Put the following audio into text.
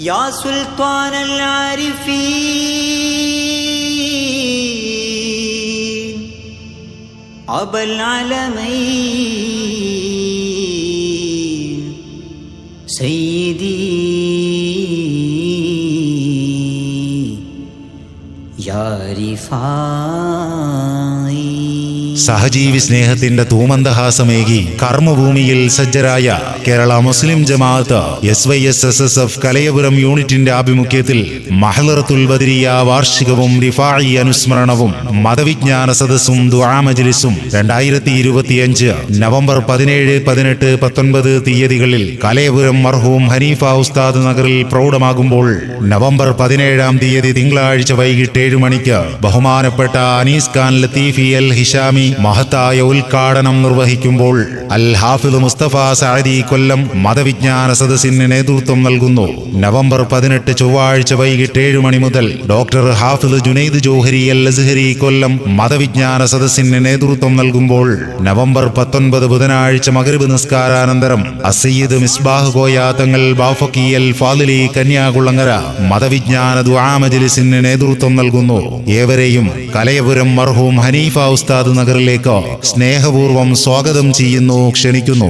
يا سلطان العارفين أبا العالمين سيدي يا رفاعي സഹജീവി സ്നേഹത്തിന്റെ തൂമന്ദഹാസമേകി കർമ്മഭൂമിയിൽ സജ്ജരായ Kerala Muslim Jamaath S Y S S S F Kalayapuram യൂണിറ്റിന്റെ ആഭിമുഖ്യത്തിൽ മഹലറത്തുൽ ബദരിയ വാർഷികവും റിഫായി അനുസ്മരണവും മതവിജ്ഞാന സദസ്സും ദുആ മജ്ലിസും രണ്ടായിരത്തി ഇരുപത്തിയഞ്ച് നവംബർ പതിനേഴ് പതിനെട്ട് പത്തൊൻപത് തീയതികളിൽ കലയപുരം മർഹൂം ഹനീഫ ഉസ്താദ് നഗറിൽ പ്രൗഢമാകുമ്പോൾ നവംബർ പതിനേഴാം തീയതി തിങ്കളാഴ്ച വൈകിട്ട് ഏഴ് മണിക്ക് ബഹുമാനപ്പെട്ട അനീസ് ഖാൻ ലത്തീഫി അൽ ഹിഷാമി മഹത്തായ ഉദ്ഘാടനം നിർവഹിക്കുമ്പോൾ അൽ ഹാഫിദ് മുസ്തഫ സാദി കൊല്ലം മതവിജ്ഞാന സദസ്സിന് നേതൃത്വം നൽകുന്നു. നവംബർ പതിനെട്ട് ചൊവ്വാഴ്ച വൈകിട്ട് ഏഴ് മണി മുതൽ ഡോക്ടർ ഹാഫിദ് ജുനൈദ് ജോഹരി അൽ അസ്ഹരി കൊല്ലം മതവിജ്ഞാന സദസ്സിന് നേതൃത്വം നൽകുമ്പോൾ നവംബർ പത്തൊൻപത് ബുധനാഴ്ച മകരബ് നിസ്കാരാനന്തരം അസയ്യിദ് മിസ്ബാഹ് കോയ ബാഫക്കി അൽ ഫാദിലി കന്യാകുളങ്ങര മതവിജ്ഞാന ദുആ മജ്ലിസിന് നേതൃത്വം നൽകുന്നു. ഏവരെയും കലയപുരം മർഹൂം ഹനീഫ ഉസ്താദ് നഗറിലേക്ക് സ്നേഹപൂർവം സ്വാഗതം ചെയ്യുന്നു ക്ഷണിക്കുന്നു.